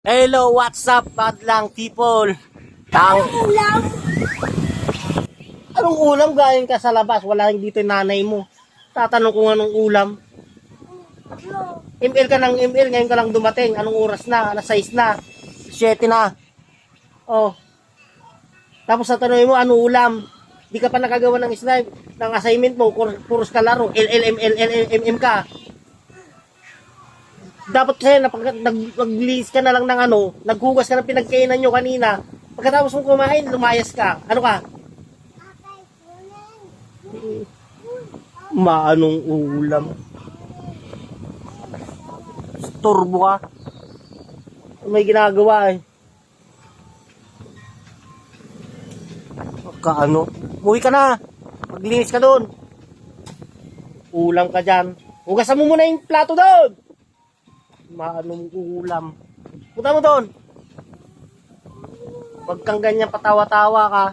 Hello, what's up, badlang people? Tang... Ulam. Anong ulam galing ka sa labas? Wala yung dito yung nanay mo. Tatanong ko anong ulam. ML ka ng ML, ngayon ka lang dumating. Anong oras na? Alas 6 na. 7 na. Oh. Tapos tatanungin mo, anong ulam? Di ka pa nakagawa ng snipe, ng assignment mo, pur- puros ka laro, LLM, LLM ka. Dapat kasi napag, nag, naglinis ka na lang ng ano, naghugas ka ng pinagkainan nyo kanina. Pagkatapos mong kumain, lumayas ka. Ano ka? Maanong ulam? Storbo ka. May ginagawa eh. Kaano? Muwi ka na. Maglinis ka doon. Ulam ka dyan. Hugasan mo muna yung plato doon. Maanong ulam. Punta mo doon. Huwag kang ganyan patawa-tawa ka.